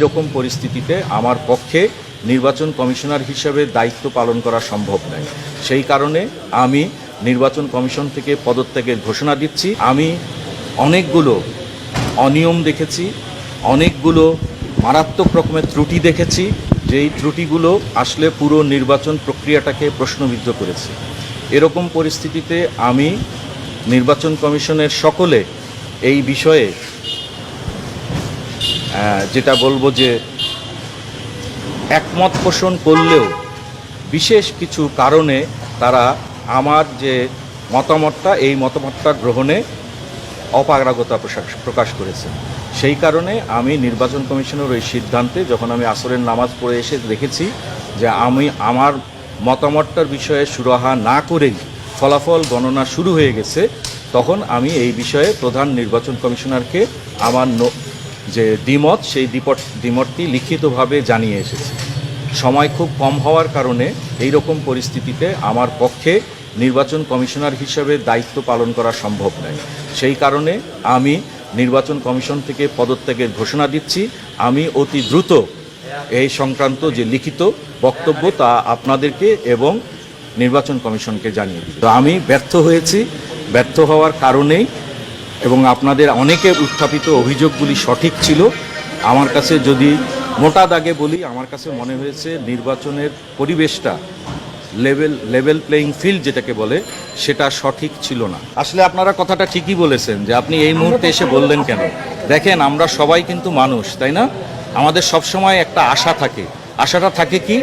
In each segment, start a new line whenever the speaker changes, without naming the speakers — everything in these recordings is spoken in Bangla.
এরকম পরিস্থিতিতে আমার পক্ষে নির্বাচন কমিশনার হিসেবে দায়িত্ব পালন করা সম্ভব নয়। সেই কারণে আমি নির্বাচন কমিশন থেকে পদত্যাগের ঘোষণা দিচ্ছি। আমি অনেকগুলো অনিয়ম দেখেছি, অনেকগুলো মারাত্মক রকমের ত্রুটি দেখেছি, যেই ত্রুটিগুলো আসলে পুরো নির্বাচন প্রক্রিয়াটাকে প্রশ্নবিদ্ধ করেছে। এরকম পরিস্থিতিতে আমি নির্বাচন কমিশনের সকলে এই বিষয়ে যেটা বলব যে একমত পোষণ করলেও বিশেষ কিছু কারণে তারা আমার যে মতামতটা, এই মতামতটা গ্রহণে অপারগতা প্রকাশ- প্রকাশ করেছে। সেই কারণে আমি নির্বাচন কমিশনের ওই সিদ্ধান্তে যখন আমি আসরের নামাজ পড়ে এসে দেখেছি যে আমি আমার মতামতটার বিষয়ে সুরাহা না করেই ফলাফল গণনা শুরু হয়ে গেছে, তখন আমি এই বিষয়ে প্রধান নির্বাচন কমিশনারকে আমার যে দ্বিমত, সেই দ্বিপট, দ্বিমতটি লিখিতভাবে জানিয়ে এসেছি। সময় খুব কম হওয়ার কারণে এই রকম পরিস্থিতিতে আমার পক্ষে নির্বাচন কমিশনার হিসেবে দায়িত্ব পালন করা সম্ভব নয়। সেই কারণে আমি নির্বাচন কমিশন থেকে পদত্যাগের ঘোষণা দিচ্ছি। আমি অতি দ্রুত এই সংক্রান্ত যে লিখিত বক্তব্য তা আপনাদেরকে এবং নির্বাচন কমিশনকে জানিয়ে দিই আমি ব্যর্থ হয়েছি। ব্যর্থ হওয়ার কারণেই এবং আপনাদের অনেকের উত্থাপিত অভিযোগগুলি সঠিক ছিল। আমার কাছে যদি মোটা দাগে বলি, আমার কাছে মনে হয়েছে নির্বাচনের পরিবেশটা, লেভেল লেভেল প্লেয়িং ফিল্ড যেটাকে বলে, সেটা সঠিক ছিল না। আসলে আপনারা কথাটা ঠিকই বলেছেন যে আপনি এই মুহূর্তে এসে বললেন কেন? দেখেন, আমরা সবাই কিন্তু মানুষ, তাই না? আমাদের সবসময় একটা আশা থাকে। আশাটা থাকে কি?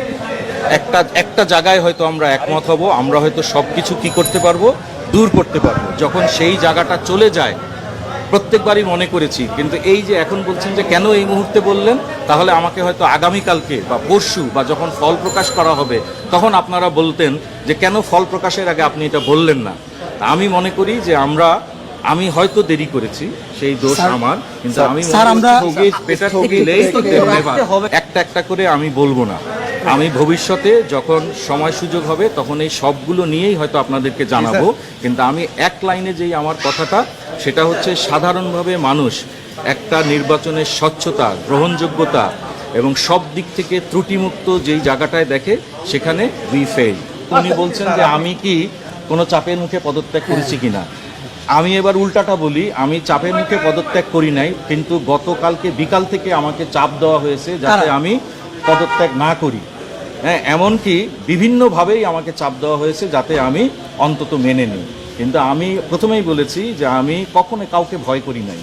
একটা একটা জায়গায় হয়তো আমরা একমত হব, আমরা হয়তো সব কিছু কী করতে পারব? দূর করতে পারব। যখন সেই জায়গাটা চলে যায় প্রত্যেকবারই মনে করেছি কিন্তু এই যে এখন বলছেন যে কেন এই মুহূর্তে বললেন তাহলে আমাকে হয়তো আগামীকালকে বা পরশু বা যখন ফল প্রকাশ করা হবে তখন আপনারা বলতেন যে কেন ফল প্রকাশের আগে আপনি এটা বললেন না। আমি মনে করি যে আমরা আমি হয়তো দেরি করেছি সেই দোষ আমার কিন্তু আমি। একটা একটা করে আমি বলব না। আমি ভবিষ্যতে যখন সময় সুযোগ হবে, তখন এই সবগুলো নিয়েই হয়তো আপনাদেরকে জানাব। কিন্তু আমি এক লাইনে যেই আমার কথাটা, সেটা হচ্ছে সাধারণভাবে মানুষ একটা নির্বাচনের স্বচ্ছতা, গ্রহণযোগ্যতা এবং সব দিক থেকে ত্রুটিমুক্ত যেই জায়গাটায় দেখে, সেখানে উই ফেল উনি বলছেন যে, আমি কি কোনো চাপের মুখে পদত্যাগ করেছি কিনা? আমি এবার উল্টাটা বলি, আমি চাপের মুখে পদত্যাগ করি নাই, কিন্তু গতকালকে বিকাল থেকে আমাকে চাপ দেওয়া হয়েছে যাতে আমি পদত্যাগ না করি। হ্যাঁ এমনকি বিভিন্নভাবেই আমাকে চাপ দেওয়া হয়েছে যাতে আমি অন্তত মেনে নিই। কিন্তু আমি প্রথমেই বলেছি যে আমি কখনো কাউকে ভয় করি নাই।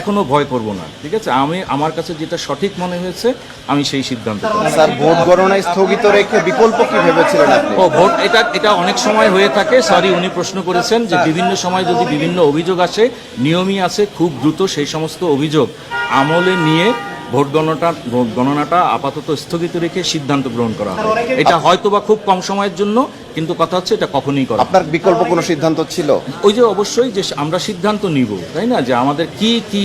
এখনও ভয় করব না ঠিক আছে? আমি আমার কাছে যেটা সঠিক মনে হয়েছে আমি সেই সিদ্ধান্ত
স্যার ভোট গণনায় স্থগিত রেখে বিকল্প কি ভেবেছিলেন
ও ভোট এটা এটা অনেক সময় হয়ে থাকে। সরি উনি প্রশ্ন করেছেন যে বিভিন্ন সময় যদি বিভিন্ন অভিযোগ আসে নিয়মই আছে খুব দ্রুত সেই সমস্ত অভিযোগ আমলে নিয়ে ভোট গণনাটা ভোট গণনাটা আপাতত স্থগিত রেখে সিদ্ধান্ত গ্রহণ করা হয়। এটা হয়তো বা খুব কম সময়ের জন্য কিন্তু কথা হচ্ছে এটা কখনই করা
আপনার বিকল্প কোনো সিদ্ধান্ত ছিল?
ওই যে অবশ্যই যে আমরা সিদ্ধান্ত নিব তাই না? যে আমাদের কি কি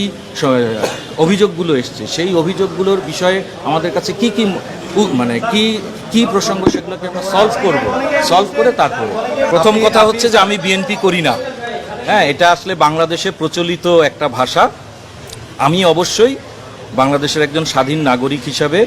অভিযোগগুলো এসছে সেই অভিযোগগুলোর বিষয়ে আমাদের কাছে কি কি মানে কি কি প্রসঙ্গ সেগুলোকে আমরা সলভ করব। সলভ করে তারপরে। প্রথম কথা হচ্ছে যে আমি বিএনপি করি না। হ্যাঁ এটা আসলে বাংলাদেশে প্রচলিত একটা ভাষা। আমি অবশ্যই বাংলাদেশের একজন স্বাধীন নাগরিক হিসাবে